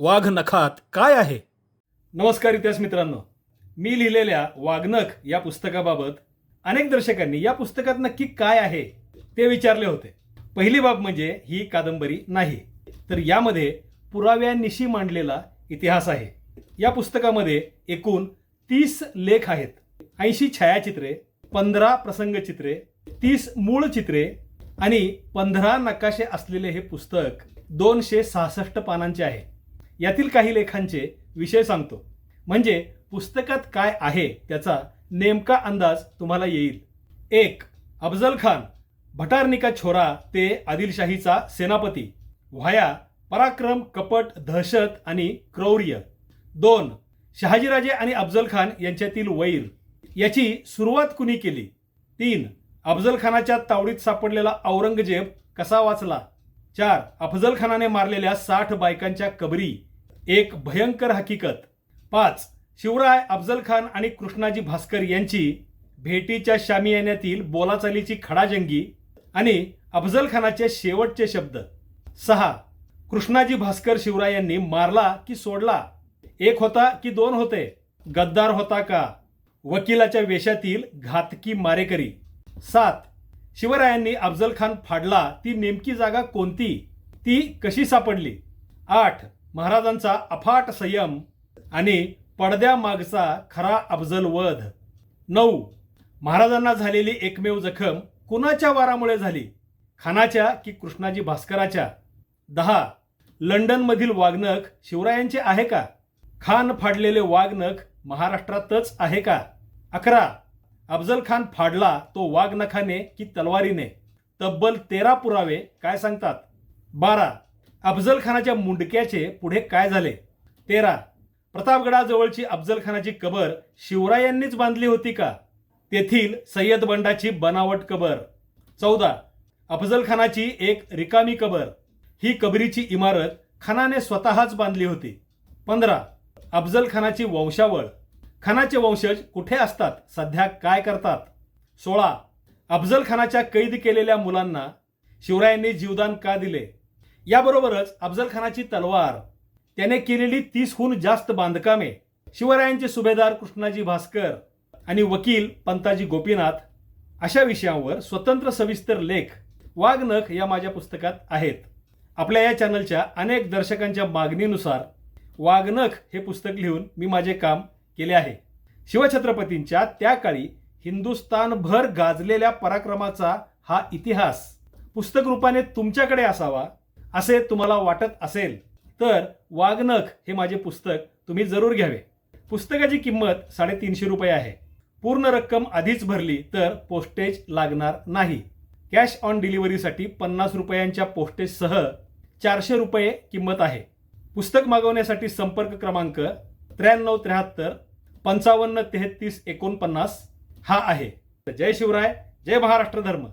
वाघ नखात काय आहे? नमस्कार इतिहास मित्रांनो. मी लिहिलेल्या वाघनख या पुस्तकाबाबत अनेक दर्शकांनी या पुस्तकात नक्की काय आहे ते विचारले होते. पहिली बाब म्हणजे ही कादंबरी नाही तर यामध्ये पुराव्यांनिशी मांडलेला इतिहास आहे. या पुस्तकामध्ये एकूण तीस लेख आहेत. ऐंशी छायाचित्रे पंधरा प्रसंगचित्रे तीस मूळ चित्रे आणि पंधरा नकाशे असलेले हे पुस्तक दोनशे सहासष्ट पानांचे आहे. यातील काही लेखांचे विषय सांगतो. म्हणजे पुस्तकात काय आहे त्याचा नेमका अंदाज तुम्हाला येईल. एक अफजल खान भटारनिका छोरा ते आदिलशाहीचा सेनापती. व्हाया पराक्रम कपट दहशत आणि क्रौर्य. दोन शहाजीराजे आणि अफजल खान यांच्यातील वैर. याची सुरुवात कुणी केली? तीन अफजल खानाच्या तावडीत सापडलेला औरंगजेब कसा वाचला? चार अफजल खानाने मारलेल्या साठ बायकांच्या कबरी. एक भयंकर हकीकत. पाच शिवराय अफजल खान आणि कृष्णाजी भास्कर यांची भेटीच्या शामियान्यातील बोलाचालीची खडाजंगी आणि अफजल खानाचे शेवटचे शब्द. सहा कृष्णाजी भास्कर शिवरायांनी मारला की सोडला? एक होता की दोन होते? गद्दार होता का? वकिलाच्या वेशातील घातकी मारेकरी. सात शिवरायांनी अफजल खान फाडला ती नेमकी जागा कोणती? ती कशी सापडली? आठ महाराजांचा अफाट संयम आणि पडद्यामागचा खरा अफजल वध. नऊ. महाराजांना झालेली एकमेव जखम कुणाच्या वारामुळे झाली? खानाच्या की कृष्णाजी भास्कराच्या? दहा. लंडनमधील वाघनख शिवरायांचे आहे का? खान फाडलेले वाघनख महाराष्ट्रातच आहे का? अकरा. अफजल खान फाडला तो वाघनखाने की तलवारीने? तब्बल तेरा पुरावे काय सांगतात? बारा. अफजल खानाच्या मुंडक्याचे पुढे काय झाले? तेरा. प्रतापगडाजवळची अफजल खानाची कबर शिवरायांनीच बांधली होती का? तेथील सय्यद बंडाची बनावट कबर. चौदा. अफजल खानाची एक रिकामी कबर. ही कबरीची इमारत खानाने स्वतःच बांधली होती. पंधरा. अफजल खानाची वंशावळ. खानाचे वंशज कुठे असतात? सध्या काय करतात? सोळा. अफजल खानाच्या कैद केलेल्या मुलांना शिवरायांनी जीवदान का दिले? याबरोबरच अफजल खानाची तलवार त्याने केलेली तीसहून जास्त बांधकामे शिवरायांचे सुभेदार कृष्णाजी भास्कर आणि वकील पंताजी गोपीनाथ अशा विषयांवर स्वतंत्र सविस्तर लेख वाघनख या माझ्या पुस्तकात आहेत. आपल्या या चॅनलच्या अनेक दर्शकांच्या मागणीनुसार वाघनख हे पुस्तक लिहून मी माझे काम केले आहे. शिवछत्रपतींच्या त्या काळी हिंदुस्थानभर गाजलेल्या पराक्रमाचा हा इतिहास पुस्तक रूपाने तुमच्याकडे असावा असे तुम्हाला वाटत असेल तर वाघनख हे माझे पुस्तक तुम्ही जरूर घ्यावे. पुस्तकाची किंमत साडेतीनशे रुपये आहे. पूर्ण रक्कम आधीच भरली तर पोस्टेज लागणार नाही. कॅश ऑन डिलिव्हरीसाठी पन्नास रुपयांच्या पोस्टेजसह चारशे रुपये किंमत आहे. पुस्तक मागवण्यासाठी संपर्क क्रमांक त्र्याण्णव त्र्याहत्तर पंचावन्न तेहतीस एकोणपन्नास हा आहे. जय शिवराय जय महाराष्ट्र धर्म.